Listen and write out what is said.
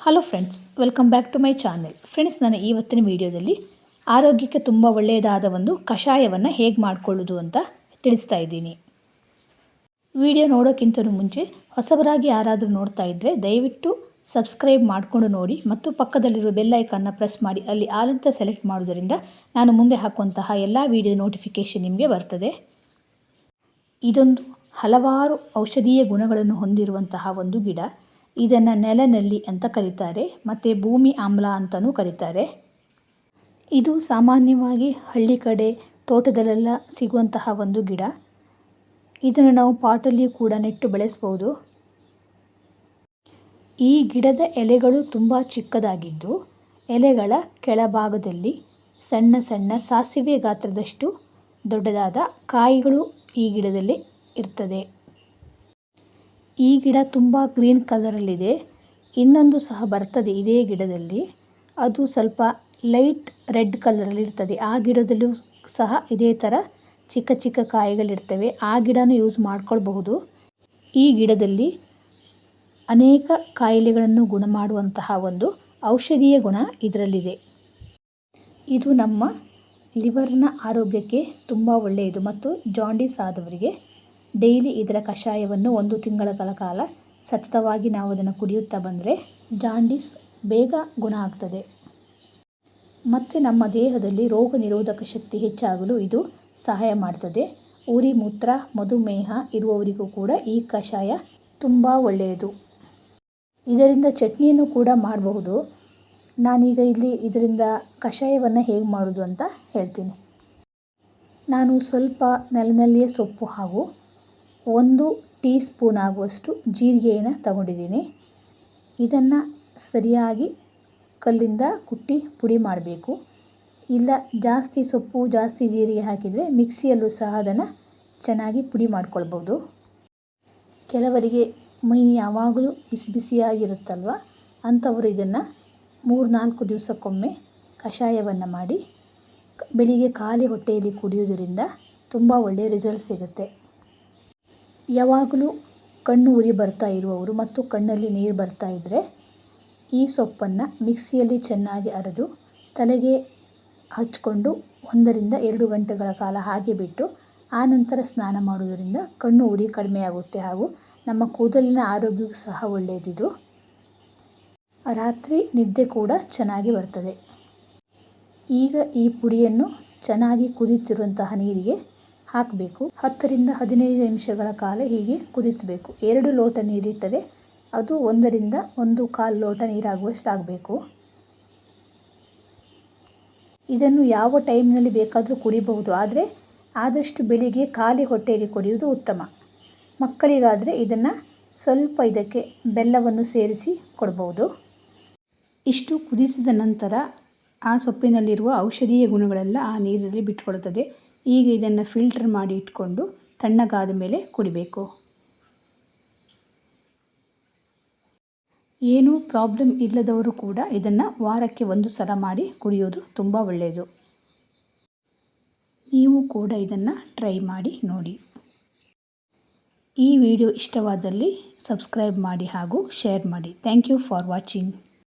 Hello friends welcome back to my channel friends ನಾನು ಇವತ್ತಿನ ವಿಡಿಯೋದಲ್ಲಿ ಆರೋಗ್ಯಕ್ಕೆ ತುಂಬ ಒಳ್ಳೆಯದಾದ ಒಂದು ಕಷಾಯವನ್ನು ಹೇಗೆ ಮಾಡಿಕೊಳ್ಳೋದು ಅಂತ ತಿಳಿಸ್ತಾ ಇದ್ದೀನಿ. ವಿಡಿಯೋ ನೋಡೋಕ್ಕಿಂತ ಮುಂಚೆ ಹೊಸಬರಾಗಿ ಯಾರಾದರೂ ನೋಡ್ತಾ ಇದ್ದರೆ ದಯವಿಟ್ಟು ಸಬ್ಸ್ಕ್ರೈಬ್ ಮಾಡಿಕೊಂಡು ನೋಡಿ ಮತ್ತು ಪಕ್ಕದಲ್ಲಿರೋ ಬೆಲ್ಲೈಕನ್ನು ಪ್ರೆಸ್ ಮಾಡಿ, ಅಲ್ಲಿ ಆಲಂತ ಸೆಲೆಕ್ಟ್ ಮಾಡೋದರಿಂದ ನಾನು ಮುಂದೆ ಹಾಕುವಂತಹ ಎಲ್ಲ ವಿಡಿಯೋ ನೋಟಿಫಿಕೇಷನ್ ನಿಮಗೆ ಬರ್ತದೆ. ಇದೊಂದು ಹಲವಾರು ಔಷಧೀಯ ಗುಣಗಳನ್ನು ಹೊಂದಿರುವಂತಹ ಒಂದು ಗಿಡ. ಇದನ್ನು ನೆಲನಲ್ಲಿ ಅಂತ ಕರೀತಾರೆ, ಮತ್ತು ಭೂಮಿ ಆಮ್ಲ ಅಂತಲೂ ಕರೀತಾರೆ. ಇದು ಸಾಮಾನ್ಯವಾಗಿ ಹಳ್ಳಿ ಕಡೆ ತೋಟದಲ್ಲೆಲ್ಲ ಸಿಗುವಂತಹ ಒಂದು ಗಿಡ. ಇದನ್ನು ನಾವು ಪಾಟಲ್ಲಿ ಕೂಡ ನೆಟ್ಟು ಬೆಳೆಸ್ಬೋದು. ಈ ಗಿಡದ ಎಲೆಗಳು ತುಂಬ ಚಿಕ್ಕದಾಗಿದ್ದು, ಎಲೆಗಳ ಕೆಳಭಾಗದಲ್ಲಿ ಸಣ್ಣ ಸಣ್ಣ ಸಾಸಿವೆ ಗಾತ್ರದಷ್ಟು ದೊಡ್ಡದಾದ ಕಾಯಿಗಳು ಈ ಗಿಡದಲ್ಲಿ ಇರ್ತದೆ. ಈ ಗಿಡ ತುಂಬ ಗ್ರೀನ್ ಕಲರಲ್ಲಿದೆ. ಇನ್ನೊಂದು ಸಹ ಬರ್ತದೆ ಇದೇ ಗಿಡದಲ್ಲಿ. ಅದು ಸ್ವಲ್ಪ ಲೈಟ್ ರೆಡ್ ಕಲರಲ್ಲಿರ್ತದೆ. ಆ ಗಿಡದಲ್ಲೂ ಸಹ ಇದೇ ಥರ ಚಿಕ್ಕ ಚಿಕ್ಕ ಕಾಯಿಗಳಿರ್ತವೆ. ಆ ಗಿಡನೂ ಯೂಸ್ ಮಾಡ್ಕೊಳ್ಬಹುದು. ಈ ಗಿಡದಲ್ಲಿ ಅನೇಕ ಕಾಯಿಲೆಗಳನ್ನು ಗುಣ ಮಾಡುವಂತಹ ಒಂದು ಔಷಧೀಯ ಗುಣ ಇದರಲ್ಲಿದೆ. ಇದು ನಮ್ಮ ಲಿವರ್ನ ಆರೋಗ್ಯಕ್ಕೆ ತುಂಬ ಒಳ್ಳೆಯದು ಮತ್ತು ಜಾಂಡೀಸ್ ಆದವರಿಗೆ ಡೈಲಿ ಇದರ ಕಷಾಯವನ್ನು ಒಂದು ತಿಂಗಳ ಕಾಲ ಸತತವಾಗಿ ನಾವು ಅದನ್ನು ಕುಡಿಯುತ್ತಾ ಬಂದರೆ ಜಾಂಡೀಸ್ ಬೇಗ ಗುಣ ಆಗ್ತದೆ. ಮತ್ತು ನಮ್ಮ ದೇಹದಲ್ಲಿ ರೋಗ ನಿರೋಧಕ ಶಕ್ತಿ ಹೆಚ್ಚಾಗಲು ಇದು ಸಹಾಯ ಮಾಡ್ತದೆ. ಉರಿ, ಮೂತ್ರ, ಮಧುಮೇಹ ಇರುವವರಿಗೂ ಕೂಡ ಈ ಕಷಾಯ ತುಂಬ ಒಳ್ಳೆಯದು. ಇದರಿಂದ ಚಟ್ನಿಯನ್ನು ಕೂಡ ಮಾಡಬಹುದು. ನಾನೀಗ ಇಲ್ಲಿ ಇದರಿಂದ ಕಷಾಯವನ್ನು ಹೇಗೆ ಮಾಡೋದು ಅಂತ ಹೇಳ್ತೀನಿ. ನಾನು ಸ್ವಲ್ಪ ನೆಲನಲ್ಲಿಯೇ ಸೊಪ್ಪು ಹಾಗೂ ಒಂದು ಟೀ ಸ್ಪೂನ್ ಆಗುವಷ್ಟು ಜೀರಿಗೆಯನ್ನು ತಗೊಂಡಿದ್ದೀನಿ. ಇದನ್ನು ಸರಿಯಾಗಿ ಕಲ್ಲಿಂದ ಕುಟ್ಟಿ ಪುಡಿ ಮಾಡಬೇಕು. ಇಲ್ಲ, ಜಾಸ್ತಿ ಸೊಪ್ಪು, ಜಾಸ್ತಿ ಜೀರಿಗೆ ಹಾಕಿದರೆ ಮಿಕ್ಸಿಯಲ್ಲೂ ಸಹ ಅದನ್ನು ಚೆನ್ನಾಗಿ ಪುಡಿ ಮಾಡ್ಕೊಳ್ಬೋದು. ಕೆಲವರಿಗೆ ಮೈ ಯಾವಾಗಲೂ ಬಿಸಿ ಬಿಸಿಯಾಗಿರುತ್ತಲ್ವ? ಅಂಥವರು ಇದನ್ನು ಮೂರು ನಾಲ್ಕು ದಿವಸಕ್ಕೊಮ್ಮೆ ಕಷಾಯವನ್ನು ಮಾಡಿ, ಬೆಳಿಗ್ಗೆ ಖಾಲಿ ಹೊಟ್ಟೆಯಲ್ಲಿ ಕುಡಿಯೋದರಿಂದ ತುಂಬ ಒಳ್ಳೆಯ ರಿಸಲ್ಟ್ ಸಿಗುತ್ತೆ. ಯಾವಾಗಲೂ ಕಣ್ಣು ಉರಿ ಬರ್ತಾ ಇರುವವರು ಮತ್ತು ಕಣ್ಣಲ್ಲಿ ನೀರು ಬರ್ತಾ ಇದ್ದರೆ ಈ ಸೊಪ್ಪನ್ನು ಮಿಕ್ಸಿಯಲ್ಲಿ ಚೆನ್ನಾಗಿ ಅರೆದು ತಲೆಗೆ ಹಚ್ಕೊಂಡು ಒಂದರಿಂದ ಎರಡು ಗಂಟೆಗಳ ಕಾಲ ಹಾಗೆ ಬಿಟ್ಟು ಆನಂತರ ಸ್ನಾನ ಮಾಡುವುದರಿಂದ ಕಣ್ಣು ಉರಿ ಕಡಿಮೆಯಾಗುತ್ತೆ ಹಾಗೂ ನಮ್ಮ ಕೂದಲಿನ ಆರೋಗ್ಯಕ್ಕೂ ಸಹ ಒಳ್ಳೆಯದಿದು. ರಾತ್ರಿ ನಿದ್ದೆ ಕೂಡ ಚೆನ್ನಾಗಿ ಬರ್ತದೆ. ಈಗ ಈ ಪುಡಿಯನ್ನು ಚೆನ್ನಾಗಿ ಕುದಿತಿರುವಂತಹ ನೀರಿಗೆ ಹಾಕಬೇಕು. ಹತ್ತರಿಂದ ಹದಿನೈದು ನಿಮಿಷಗಳ ಕಾಲ ಹೀಗೆ ಕುದಿಸಬೇಕು. ಎರಡು ಲೋಟ ನೀರಿಟ್ಟರೆ ಅದು ಒಂದರಿಂದ ಒಂದು ಕಾಲು ಲೋಟ ನೀರಾಗುವಷ್ಟು ಆಗಬೇಕು. ಇದನ್ನು ಯಾವ ಟೈಮ್ನಲ್ಲಿ ಬೇಕಾದರೂ ಕುಡಿಬಹುದು. ಆದರೆ ಆದಷ್ಟು ಬೆಳಿಗ್ಗೆ ಖಾಲಿ ಹೊಟ್ಟೆಯಲ್ಲಿ ಕುಡಿಯುವುದು ಉತ್ತಮ. ಮಕ್ಕಳಿಗಾದರೆ ಇದನ್ನು ಸ್ವಲ್ಪ ಇದಕ್ಕೆ ಬೆಲ್ಲವನ್ನು ಸೇರಿಸಿ ಕೊಡ್ಬೋದು. ಇಷ್ಟು ಕುದಿಸಿದ ನಂತರ ಆ ಸೊಪ್ಪಿನಲ್ಲಿರುವ ಔಷಧೀಯ ಗುಣಗಳೆಲ್ಲ ಆ ನೀರಲ್ಲಿ ಬಿಟ್ಕೊಳ್ತದೆ ಈಗ ಇದನ್ನು ಫಿಲ್ಟರ್ ಮಾಡಿ ಇಟ್ಕೊಂಡು ತಣ್ಣಗಾದ ಮೇಲೆ ಕುಡಿಬೇಕು. ಏನೂ ಪ್ರಾಬ್ಲಮ್ ಇಲ್ಲದವರು ಕೂಡ ಇದನ್ನು ವಾರಕ್ಕೆ ಒಂದು ಸಲ ಮಾಡಿ ಕುಡಿಯೋದು ತುಂಬ ಒಳ್ಳೆಯದು ನೀವು ಕೂಡ ಇದನ್ನು ಟ್ರೈ ಮಾಡಿ ನೋಡಿ. ಈ ವಿಡಿಯೋ ಇಷ್ಟವಾದಲ್ಲಿ ಸಬ್ಸ್ಕ್ರೈಬ್ ಮಾಡಿ ಹಾಗೂ ಶೇರ್ ಮಾಡಿ. Thank you for watching